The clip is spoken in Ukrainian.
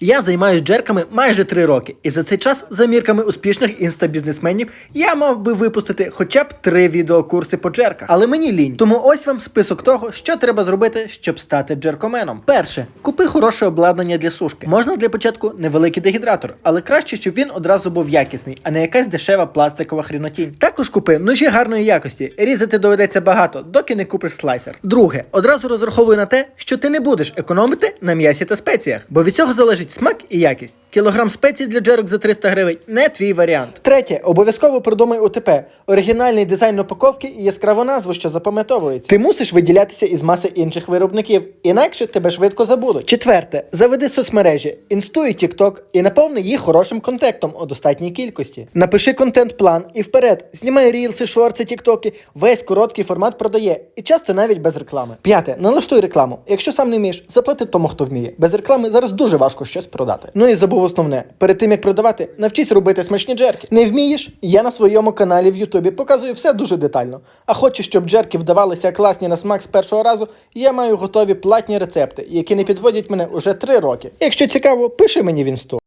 Я займаюся джерками майже три роки, і за цей час, за мірками успішних інстабізнесменів, я мав би випустити хоча б три відеокурси по джерках. Але мені лінь. Тому ось вам список того, що треба зробити, щоб стати джеркоменом. Перше, купи хороше обладнання для сушки. Можна для початку невеликий дегідратор, але краще, щоб він одразу був якісний, а не якась дешева пластикова хрінотінь. Також купи ножі гарної якості. Різати доведеться багато, доки не купиш слайсер. Друге, одразу розраховуй на те, що ти не будеш економити на м'ясі та спеціях, бо від цього залежить смак і якість. Кілограм спецій для джерок за 300 гривень не твій варіант. Третє, обов'язково продумай УТП. Оригінальний дизайн упаковки і яскраву назву, що запам'ятовується. Ти мусиш виділятися із маси інших виробників, інакше тебе швидко забудуть. Четверте, заведи соцмережі, інстуй TikTok і наповни їх хорошим контентом у достатній кількості. Напиши контент-план і вперед, знімай рілси, шорти, тіктоки. Весь короткий формат продає, і часто навіть без реклами. П'яте, налаштуй рекламу. Якщо сам не вмієш, заплати тому, хто вміє. Без реклами зараз дуже важко щось продати. Ну і забув основне: перед тим як продавати, навчись робити смачні джерки. Не вмієш? Я на своєму каналі в Ютубі показую все дуже детально. А хочеш, щоб джерки вдавалися класні на смак з першого разу, я маю готові платні рецепти, які не підводять мене уже три роки. Якщо цікаво, пиши мені в інсту.